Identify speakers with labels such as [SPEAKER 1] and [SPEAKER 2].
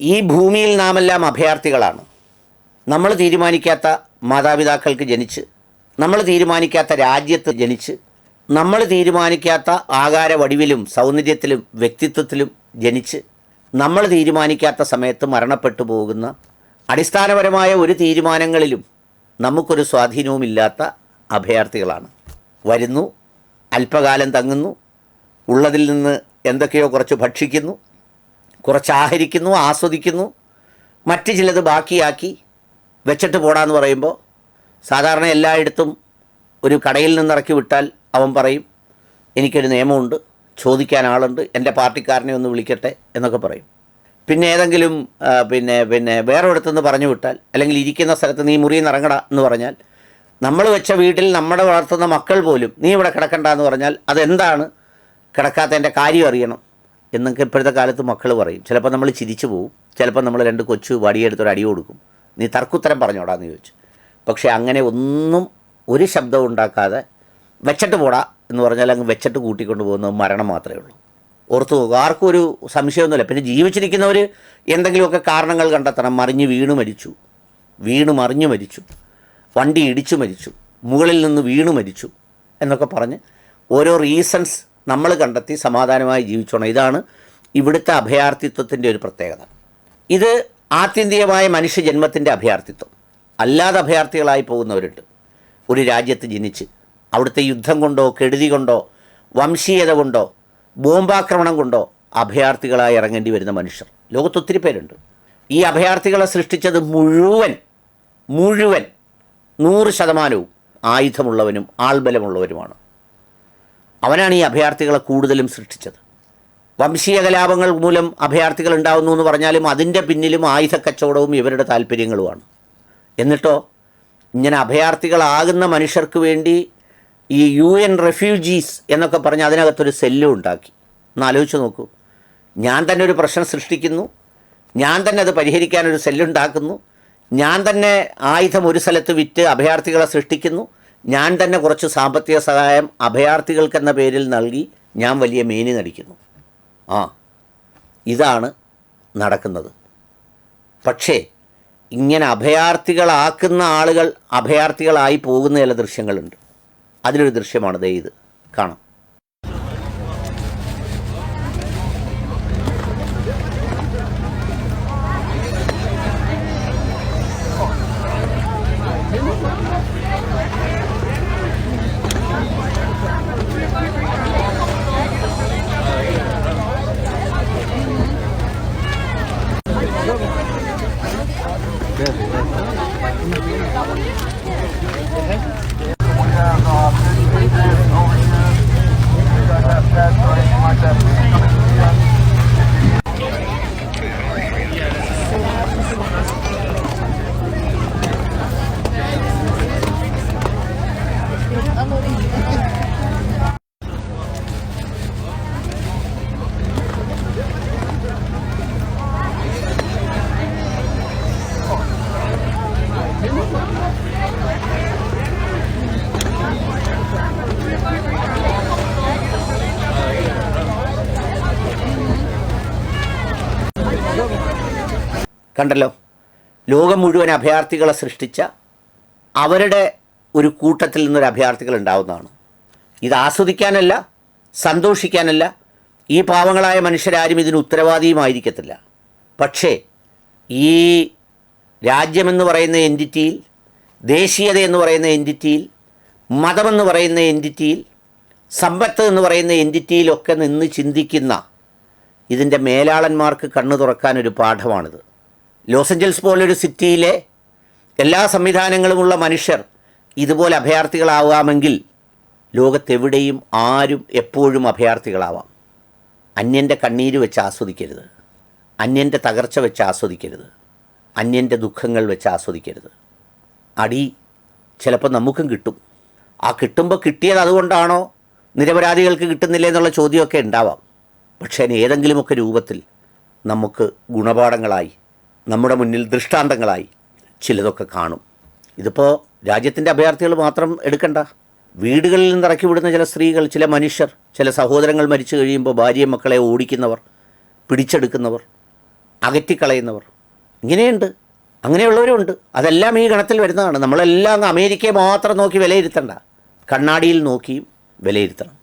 [SPEAKER 1] ഈ ഭൂമിയിൽ നാമെല്ലാം അഭയാർത്ഥികളാണ്. നമ്മൾ തീരുമാനിക്കാത്ത മാതാപിതാക്കൾക്ക് ജനിച്ച് നമ്മൾ തീരുമാനിക്കാത്ത രാജ്യത്ത് ജനിച്ച് നമ്മൾ തീരുമാനിക്കാത്ത ആകാര വടിവിലും സൗന്ദര്യത്തിലും വ്യക്തിത്വത്തിലും ജനിച്ച് നമ്മൾ തീരുമാനിക്കാത്ത സമയത്ത് മരണപ്പെട്ടു പോകുന്ന അടിസ്ഥാനപരമായ ഒരു തീരുമാനങ്ങളിലും നമുക്കൊരു സ്വാധീനവുമില്ലാത്ത അഭയാർത്ഥികളാണ്. വരുന്നു അല്പകാലം തങ്ങുന്നു ഉള്ളതിൽ നിന്ന് എന്തൊക്കെയോ കുറച്ച് ഭക്ഷിക്കുന്നു കുറച്ച് ആഹരിക്കുന്നു ആസ്വദിക്കുന്നു മറ്റ് ചിലത് ബാക്കിയാക്കി വെച്ചിട്ട് പോടാന്ന് പറയുമ്പോൾ സാധാരണ എല്ലായിടത്തും ഒരു കടയിൽ നിന്നിറക്കി വിട്ടാൽ അവൻ പറയും എനിക്കൊരു നിയമമുണ്ട് ചോദിക്കാൻ ആളുണ്ട് എന്റെ പാർട്ടിക്കാരനെ ഒന്ന് വിളിക്കട്ടെ എന്നൊക്കെ പറയും. പിന്നെ ഏതെങ്കിലും പിന്നെ പിന്നെ വേറെ ഇടത്തുനിന്ന് പറഞ്ഞു വിട്ടാൽ അല്ലെങ്കിൽ ഇരിക്കുന്ന സ്ഥലത്ത് നീ മുറിയിൽ നിന്ന് ഇറങ്ങട എന്ന് പറഞ്ഞാൽ നമ്മൾ വെച്ച വീട്ടിൽ നമ്മുടെ വളർത്തുന്ന മക്കൾ പോലും നീ ഇവിടെ കിടക്കണ്ട എന്ന് പറഞ്ഞാൽ അതെന്താണ്? കിടക്കാത്തതിന്റെ കാര്യം അറിയണം. എന്നൊക്കെ ഇപ്പോഴത്തെ കാലത്ത് മക്കൾ പറയും. ചിലപ്പോൾ നമ്മൾ ചിരിച്ചു പോവും. ചിലപ്പോൾ നമ്മൾ രണ്ട് കൊച്ചു വടിയെടുത്തൊരു അടി കൊടുക്കും. നീ തർക്കുത്തരം പറഞ്ഞോടാന്ന് ചോദിച്ചു. പക്ഷേ അങ്ങനെ ഒന്നും ഒരു ശബ്ദവും ഉണ്ടാക്കാതെ വെച്ചിട്ട് പോടാ എന്ന് പറഞ്ഞാൽ അങ്ങ് വെച്ചിട്ട് കൂട്ടിക്കൊണ്ട് പോകുന്നത് മരണം മാത്രമേ ഉള്ളൂ. ഓർത്തു നോക്കുക ആർക്കും ഒരു സംശയമൊന്നുമില്ല. പിന്നെ ജീവിച്ചിരിക്കുന്നവർ എന്തെങ്കിലുമൊക്കെ കാരണങ്ങൾ കണ്ടെത്തണം. മറിഞ്ഞ് വീണു മരിച്ചു. വീണു മറിഞ്ഞു മരിച്ചു. വണ്ടി ഇടിച്ചു മരിച്ചു. മുകളിൽ നിന്ന് വീണു മരിച്ചു എന്നൊക്കെ പറഞ്ഞ് ഓരോ റീസൺസ് നമ്മൾ കണ്ടെത്തി സമാധാനമായി ജീവിച്ചോണം. ഇതാണ് ഇവിടുത്തെ അഭയാർത്ഥിത്വത്തിന്റെ ഒരു പ്രത്യേകത. ഇത് ആത്യന്തികമായ മനുഷ്യജന്മത്തിന്റെ അഭയാർത്ഥിത്വം. അല്ലാതെ അഭയാർത്ഥികളായി പോകുന്നവരുണ്ട്. ഒരു രാജ്യത്ത് ജനിച്ച് അവിടുത്തെ യുദ്ധം കൊണ്ടോ കെടുതി കൊണ്ടോ വംശീയത കൊണ്ടോ ബോംബാക്രമണം കൊണ്ടോ അഭയാർത്ഥികളായി ഇറങ്ങേണ്ടി വരുന്ന മനുഷ്യർ. ലോകത്ത് ഒത്തിരി പേരുണ്ട്. ഈ അഭയാർത്ഥികളെ സൃഷ്ടിച്ചത് മുഴുവൻ മുഴുവൻ നൂറ് ശതമാനവും ആയുധമുള്ളവനും ആൾബലമുള്ളവരുമാണ്. അവനാണ് ഈ അഭയാർത്ഥികളെ കൂടുതലും സൃഷ്ടിച്ചത്. വംശീയ കലാപങ്ങൾ മൂലം അഭയാർത്ഥികൾ ഉണ്ടാകുന്നു എന്ന് പറഞ്ഞാലും അതിന്റെ പിന്നിലും ആയുധ കച്ചവടവും ഇവരുടെ താല്പര്യങ്ങളുമാണ്. എന്നിട്ടോ ഇങ്ങനെ അഭയാർത്ഥികളാകുന്ന മനുഷ്യർക്ക് വേണ്ടി ഈ യു എൻ റെഫ്യൂജീസ് എന്നൊക്കെ പറഞ്ഞ് അതിനകത്തൊരു സെല്ലും ഉണ്ടാക്കി. ഒന്ന് ആലോചിച്ച് നോക്കൂ. ഞാൻ തന്നെ ഒരു പ്രശ്നം സൃഷ്ടിക്കുന്നു. ഞാൻ തന്നെ അത് പരിഹരിക്കാനൊരു സെല്ലുണ്ടാക്കുന്നു. ഞാൻ തന്നെ ആയുധം ഒരു സ്ഥലത്ത് വിറ്റ് അഭയാർത്ഥികളെ സൃഷ്ടിക്കുന്നു. ഞാൻ തന്നെ കുറച്ച് സാമ്പത്തിക സഹായം അഭയാർത്ഥികൾക്കെന്ന പേരിൽ നൽകി ഞാൻ വലിയ മേനി നടിക്കുന്നു. ആ ഇതാണ് നടക്കുന്നത്. പക്ഷേ ഇങ്ങനെ അഭയാർത്ഥികളാക്കുന്ന ആളുകൾ അഭയാർത്ഥികളായി പോകുന്ന ചില ദൃശ്യങ്ങളുണ്ട്. അതിലൊരു ദൃശ്യമാണ് ദേ ഇത്. കാണാം. sir. കണ്ടല്ലോ ലോകം മുഴുവൻ അഭയാർത്ഥികളെ സൃഷ്ടിച്ച അവരുടെ ഒരു കൂട്ടത്തിൽ നിന്നൊരു അഭയാർത്ഥികൾ ഉണ്ടാവുന്നതാണ്. ഇത് ആസ്വദിക്കാനല്ല സന്തോഷിക്കാനല്ല ഈ പാവങ്ങളായ മനുഷ്യരാരും ഇതിന് ഉത്തരവാദിയുമായിരിക്കത്തില്ല. പക്ഷേ ഈ രാജ്യമെന്ന് പറയുന്ന എന്റിറ്റിയിൽ ദേശീയത എന്ന് പറയുന്ന എന്റിറ്റിയിൽ മതമെന്ന് പറയുന്ന എന്റിറ്റിയിൽ സമ്പത്ത് എന്ന് പറയുന്ന എന്റിറ്റിയിലൊക്കെ നിന്ന് ചിന്തിക്കുന്ന ഇതിന്റെ മേലാളന്മാർക്ക് കണ്ണു തുറക്കാനൊരു പാഠമാണിത്. ലോസ് ഏഞ്ചൽസ് പോലൊരു സിറ്റിയിലെ എല്ലാ സംവിധാനങ്ങളുമുള്ള മനുഷ്യർ ഇതുപോലെ അഭയാർത്ഥികളാവാമെങ്കിൽ ലോകത്തെവിടെയും ആരും എപ്പോഴും അഭയാർത്ഥികളാവാം. അന്യന്റെ കണ്ണീര് വെച്ച് ആസ്വദിക്കരുത്. അന്യന്റെ തകർച്ച വെച്ച് ആസ്വദിക്കരുത്. അന്യന്റെ ദുഃഖങ്ങൾ വെച്ച് ആസ്വദിക്കരുത്. അടി ചിലപ്പോൾ നമുക്കും കിട്ടും. ആ കിട്ടുമ്പോൾ കിട്ടിയത് അതുകൊണ്ടാണോ? നിരപരാധികൾക്ക് കിട്ടുന്നില്ല എന്നുള്ള ചോദ്യമൊക്കെ ഉണ്ടാവാം. പക്ഷേ ഏതെങ്കിലുമൊക്കെ രൂപത്തിൽ നമുക്ക് ഗുണപാഠങ്ങളായി നമ്മുടെ മുന്നിൽ ദൃഷ്ടാന്തങ്ങളായി ചിലതൊക്കെ കാണും. ഇതിപ്പോൾ രാജ്യത്തിന്റെ അഭയാർത്ഥികൾ മാത്രം എടുക്കണ്ട. വീടുകളിൽ നിന്ന് ഇറക്കി വിടുന്ന ചില സ്ത്രീകൾ ചില മനുഷ്യർ ചില സഹോദരങ്ങൾ മരിച്ചു കഴിയുമ്പോൾ ഭാര്യയും മക്കളെ ഓടിക്കുന്നവർ പിടിച്ചെടുക്കുന്നവർ അകറ്റിക്കളയുന്നവർ. ഇങ്ങനെയുണ്ട്. അങ്ങനെയുള്ളവരുണ്ട് അതെല്ലാം ഈ ഗണത്തിൽ വരുന്നതാണ്. നമ്മളെല്ലാം അമേരിക്കയെ മാത്രം നോക്കി വിലയിരുത്തണ്ട. കണ്ണാടിയിൽ നോക്കിയും വിലയിരുത്തണം.